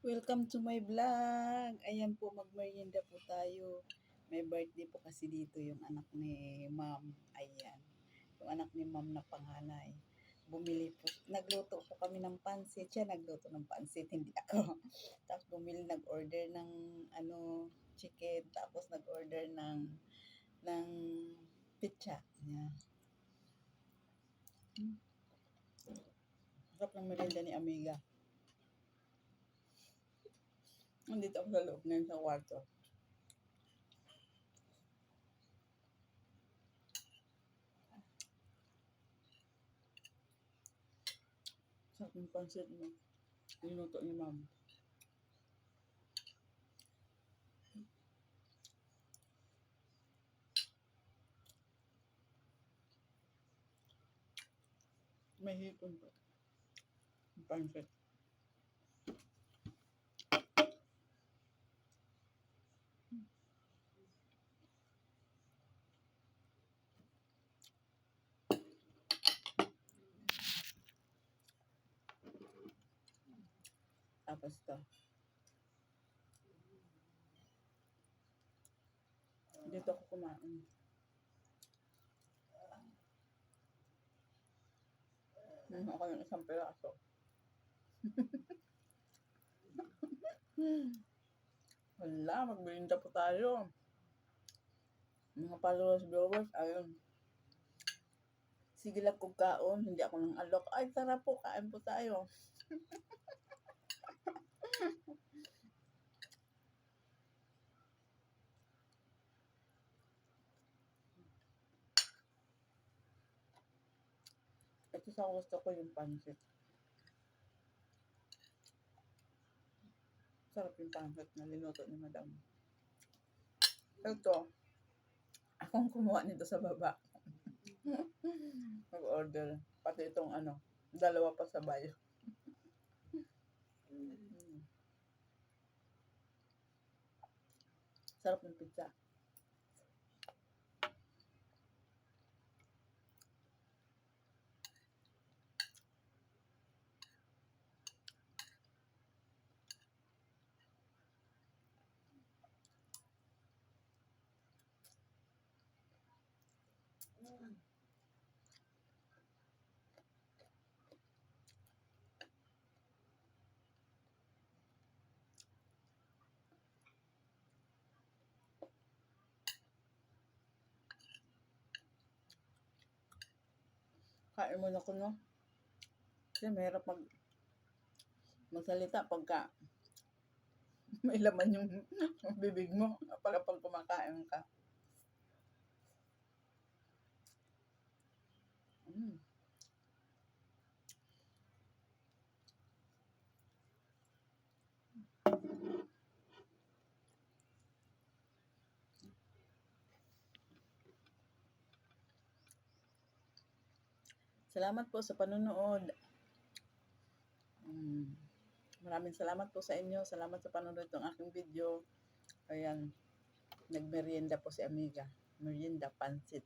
Welcome to my vlog. Ayan po, magmerienda po tayo. May birthday po kasi dito yung anak ni ma'am. Ayan. Yung anak ni ma'am na panganay. Bumili po. Nagluto po kami ng pansit. Siya nagluto ng pansit, hindi ako. Tapos bumili, nag-order ng ano, chicken. Tapos nag-order ng ng pizza. Ayan. Hmm. Sarap ng merienda ni Amiga. Nandito ako sa loob ngayon sa kwarto. Sa aking pansit mo. Niluto ni ma'am. May hipon pa. Pansit. Tapos to. Dito ako kumain. Ano ako ng isang piraso. Wala, magbilinda po tayo. Mga followers, viewers, ayun. Sige lang kung kaon, hindi ako nang alok. Ay, tara po, kain po tayo. Ito sa gusto ko yung pansit. Sarap yung pansit na linuto ni madam. Ito, akong kumuha nito sa baba. Mag-order. Pati itong ano, dalawa pa sabay. Mm. Sarap ng pizza. Kain mo na ko, no? Kasi mahirap mag magsalita pagka may laman yung bibig mo pag pag kumakain ka. Mm. Salamat po sa panonood. Mm. Maraming salamat po sa inyo. Salamat sa panonood ng aking video. Ayan, nagmerienda po si Amiga. Merienda pansit.